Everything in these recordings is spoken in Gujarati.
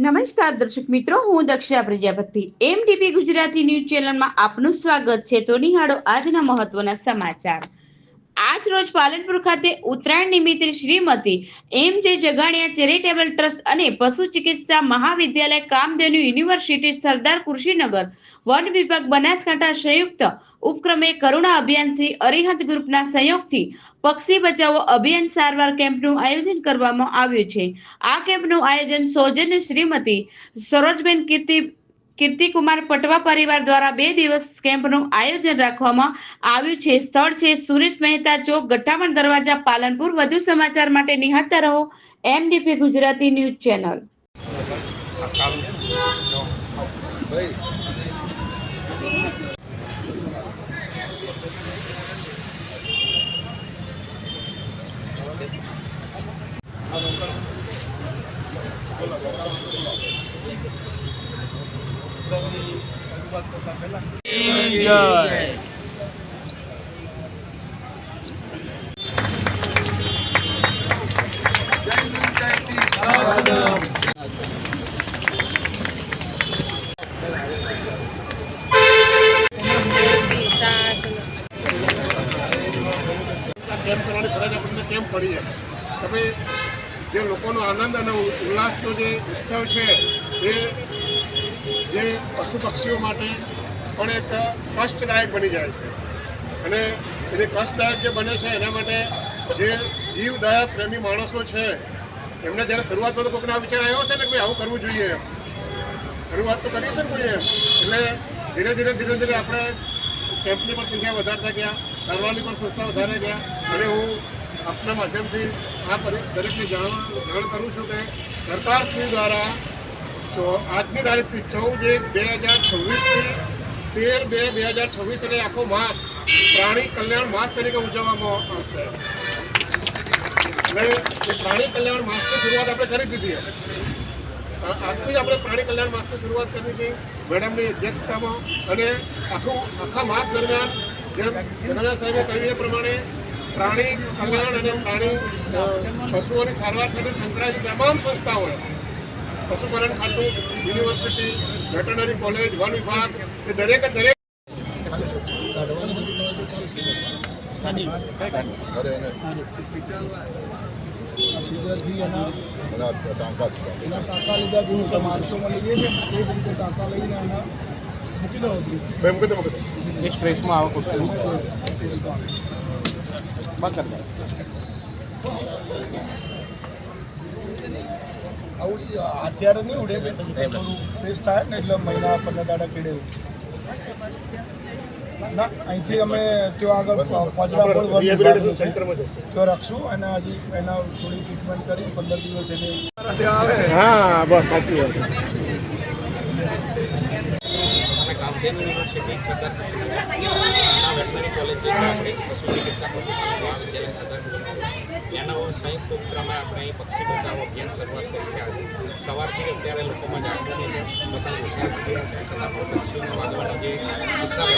નમસ્કાર દર્શક મિત્રો, હું દક્ષા પ્રજાપતિ. એમટીપી ગુજરાતી ન્યૂઝ ચેનલમાં આપનું સ્વાગત છે. તો નિહાળો આજના મહત્વના સમાચાર. આજ રોજ પાલનપુર ખાતે ઉત્તરાયણ નિમિત્તે શ્રીમતી એમ જે જગાણિયા ચેરિટેબલ ટ્રસ્ટ અને પશુ ચિકિત્સા મહાવિદ્યાલય કામધેનુ યુનિવર્સિટી સરદાર કૃષિનગર વન વિભાગ બનાસકાંઠા સંયુક્ત ઉપક્રમે કરુણા અભિયાન શ્રી અરિહંત ગ્રુપના સંયોગથી પક્ષી બચાવો અભિયાન સારવાર કેમ્પનું આયોજન કરવામાં આવ્યું છે. આ કેમ્પનું આયોજન સૌજન્ય શ્રીમતી સરોજબેન કીર્તિ કીર્તિકુમાર પટવા પરિવાર દ્વારા બે દિવસ કેમ્પનું આયોજન રાખવામાં આવ્યું છે. સ્થળ છે સુરેશ મહેતા ચોક ગઠ્ઠામણ દરવાજા, પાલનપુર. વધુ સમાચાર માટે નિહાળતા રહો MDP Gujarati news channel. Camp કેમ પડી તમે જે લોકોનો આનંદ અને ઉલ્લાસનો જે ઉત્સવ છે એ જે પશુ પક્ષીઓ માટે પણ એક કષ્ટદાયક બની જાય છે. અને એ કષ્ટદાયક જે બને છે, એના માટે જે જીવદાયક પ્રેમી માણસો છે, એમને જ્યારે શરૂઆતમાં તો કોઈકનો વિચાર આવ્યો છે ને કે ભાઈ આવું કરવું જોઈએ શરૂઆત તો કરી છે ને કોઈએ એટલે ધીરે ધીરે ધીરે ધીરે આપણે કેમ્પની પણ સંખ્યા વધારતા ગયા, સારવારની પણ સંસ્થા વધારે ગયા. અને હું આપના માધ્યમથી આ દરેકને જાણ જાણ કરું છું કે સરકાર શ્રી દ્વારા આજની તારીખથી ચૌદ એક બે હજાર છવ્વીસથી તેર બે બે હજાર છવ્વીસ અને આખો માસ પ્રાણી કલ્યાણ માસ તરીકે ઉજવવામાં આવશે. અને એ પ્રાણી કલ્યાણ માસની શરૂઆત આપણે કરી દીધી આજથી આપણે પ્રાણી કલ્યાણ માસની શરૂઆત કરી હતી મેડમની અધ્યક્ષતામાં અને આખું, આખા માસ દરમિયાન જેમ જગન્નાથ સાહેબે કહ્યું એ પ્રમાણે પ્રાણી કલ્યાણ અને પ્રાણી પશુઓની સારવાર સાથે સંકળાયેલી તમામ સંસ્થાઓએ પશુપાલન ખાતું યુનિવર્સિટી વેટરનરી કોલેજ વન વિભાગ એ દરેક દરેક સ્ટ્રેસમાં આવો બંધ કરી આવું અત્યારે નહીં ઉડે થોડું ફ્રેશ થાય ને એટલે મહિના પંદર દાડા કેડે ઉડશે ના અહીંથી અમે ત્યાં આગળ છે. સેન્ટરમાં જશે. ત્યાં રાખશું અને હજી એના થોડી ટ્રીટમેન્ટ કરી પંદર દિવસ એને હા બસ સાચી વાત. કોલેજ જે છે આપણી પશુ ચિકિત્સા પશુપાલન મહાવિદ્યાલય સરદાર સંયુક્ત ઉપક્રમે આપણે પક્ષી બચાવ અભિયાન શરૂઆત કરી છે. આજે સવારથી અત્યારે લોકોમાં જાગૃતિ છે પતંગ ઓછા કરી છે. છતાં પણ પક્ષીઓને વાગવાના જે કિસ્સા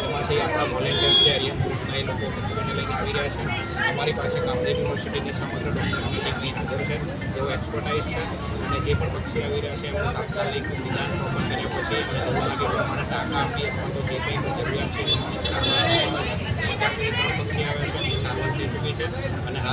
એમાંથી આપણા વોલેન્ટિયર છે એરિયન ગ્રુપના એ લોકો પક્ષીઓને લઈને આવી રહ્યા છે. અમારી પાસે કામદેવ યુનિવર્સિટીની સમગ્ર ડૉક્ટરોની ટીમ હાજર છે. તેઓ એક્સપર્ટાઇઝ છે અને જે પણ પક્ષી આવી રહ્યા છે, એમનું તાત્કાલિક નિદાન કર્યા પછી અમે લાગે પ્રમાણે ટાંકા આપીએ અથવા તો જે કંઈ પણ જરૂરિયાત છે એની સારવાર આપવામાં આવે છે અત્યાર સુધી ત્રણ પક્ષી આવ્યા છે એની સારવાર થઈ ચૂકી છે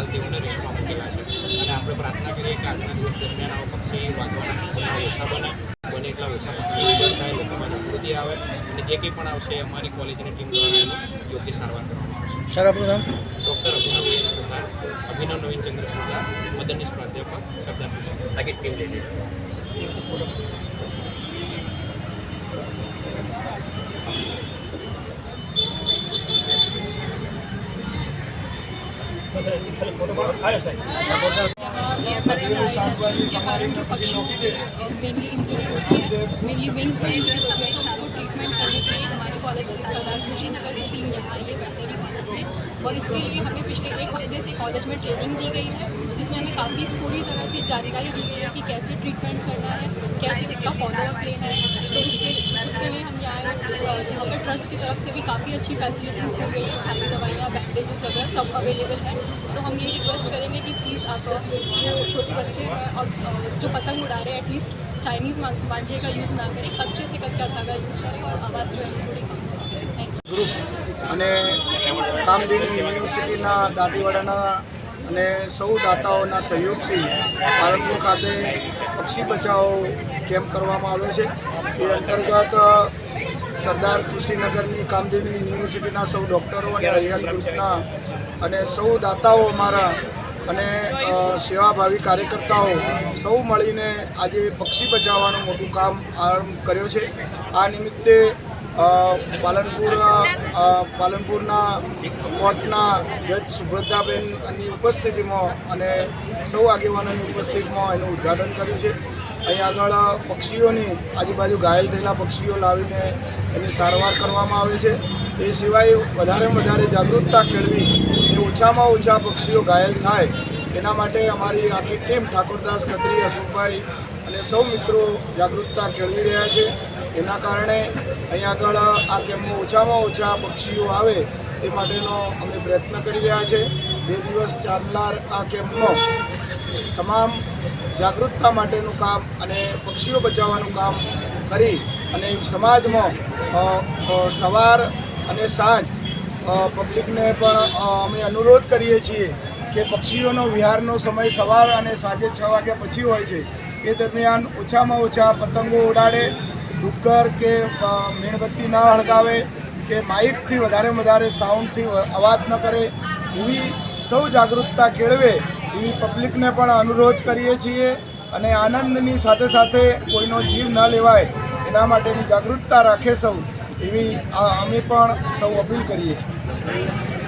અને હાલ નરેશમાં મૂકેલા છે. અને આપણે પ્રાર્થના કરીએ કે આજના દિવસ દરમિયાન આવા પક્ષી વાગવાના ગુના ઓછા બને બને એટલા ઓછા પક્ષી નિધન થાય લોકોમાં જાગૃતિ આવે અને જે કંઈ પણ આવશે અમારી કોલેજની ટીમ દ્વારા એનું યોગ્ય સારવાર કરવામાં આવશે. સર નામ? ડૉક્ટર અભિનવ સુધાર અભિનવ નવીન ચંદ્ર સુથાર મદનીશ પ્રાધ્યાપક સરદાર કૃષ્ણ ટીમ લીડર इसके कारण जो पक्षियों को इंजरी होती है। मेनली विंग्स में इंजरी है तो उसको ट्रीटमेंट करने के लिए हमारे कॉलेज से सरदार कुशीनगर टीम यहाँ आई कॉलेज से और इसके लिए हमें पिछले एक हफ़्ते से कॉलेज में ट्रेनिंग दी गई है जिसमें हमें काफ़ी पूरी तरह से जानकारी दी गई है कि कैसे ट्रीटमेंट करना है कैसे उसका फॉलोअप लेना है तो उसके उसके लिए हम यहाँ आए और यहाँ पर ट्रस्ट की तरफ से भी काफ़ी अच्छी फैसिलिटीज़ दी गई है सारी दवाइयाँ बैंडेजेस वगैरह सब अवेलेबल है तो हम ये रिक्वेस्ट करेंगे कि प्लीज़ आप जो छोटे बच्चे हैं और अ, जो पतंग उड़ा रहे हैं एटलीस्ट चाइनीज़ मांझे का यूज़ ना करें कच्चे से कच्चा धागा यूज़ करें और आवाज़ जो है वो थोड़ी कम करें थैंक यू ગ્રુપ અને કામધેનુ યુનિવર્સિટીના દાંતીવાડાના અને સૌ દાતાઓના સહયોગથી પાલનપુર ખાતે પક્ષી બચાવો કેમ્પ કરવામાં આવ્યો છે. એ અંતર્ગત સરદાર કૃષિનગરની કામધેનુ યુનિવર્સિટીના સૌ ડૉક્ટરો અને હરિયાલ ગ્રુપના અને સૌ દાતાઓ અમારા અને સેવાભાવી કાર્યકર્તાઓ સૌ મળીને આજે પક્ષી બચાવવાનું મોટું કામ આરંભ કર્યો છે. આ નિમિત્તે પાલનપુર પાલનપુરના કોર્ટના જજ સુબ્રતાબેનની ઉપસ્થિતિમાં અને સૌ આગેવાનોની ઉપસ્થિતિમાં એનું ઉદ્ઘાટન કર્યું છે. અહીં આગળ પક્ષીઓની આજુબાજુ ઘાયલ થયેલા પક્ષીઓ લાવીને એની સારવાર કરવામાં આવે છે. એ સિવાય વધારેમાં વધારે જાગૃતતા કેળવી એ ઓછામાં ઓછા પક્ષીઓ ઘાયલ થાય, એના માટે અમારી આખી ટીમ ઠાકોરદાસ, ખત્રી, અશોકભાઈ અને સૌ મિત્રો જાગૃતતા કેળવી રહ્યા છે. એના કારણે અહીં આગળ આ કેમ્પમાં ઓછામાં ઓછા પક્ષીઓ આવે એ માટેનો અમે પ્રયત્ન કરી રહ્યા છે. બે દિવસ ચાલનાર આ કેમ્પનો તમામ જાગૃતતા માટેનું કામ અને પક્ષીઓ બચાવવાનું કામ કરી અને એક સમાજમાં સવાર અને સાંજ પબ્લિકને પણ અમે અનુરોધ કરીએ છીએ કે પક્ષીઓનો વિહારનો સમય સવાર અને સાંજે છ વાગ્યા પછી હોય છે. એ દરમિયાન ઓછામાં ઓછા પતંગો ઉડાડે ડુક્કર કે મીણબત્તી ના હળગાવે, કે માઇકથી વધારે વધારે સાઉન્ડથી અવાજ ન કરે, એવી સૌ જાગૃતતા કેળવે એવી પબ્લિકને પણ અનુરોધ કરીએ છીએ અને આનંદની સાથે સાથે કોઈનો જીવ ન લેવાય એના માટેની જાગૃતતા રાખે સૌ એવી અમે પણ સૌ અપીલ કરીએ છીએ.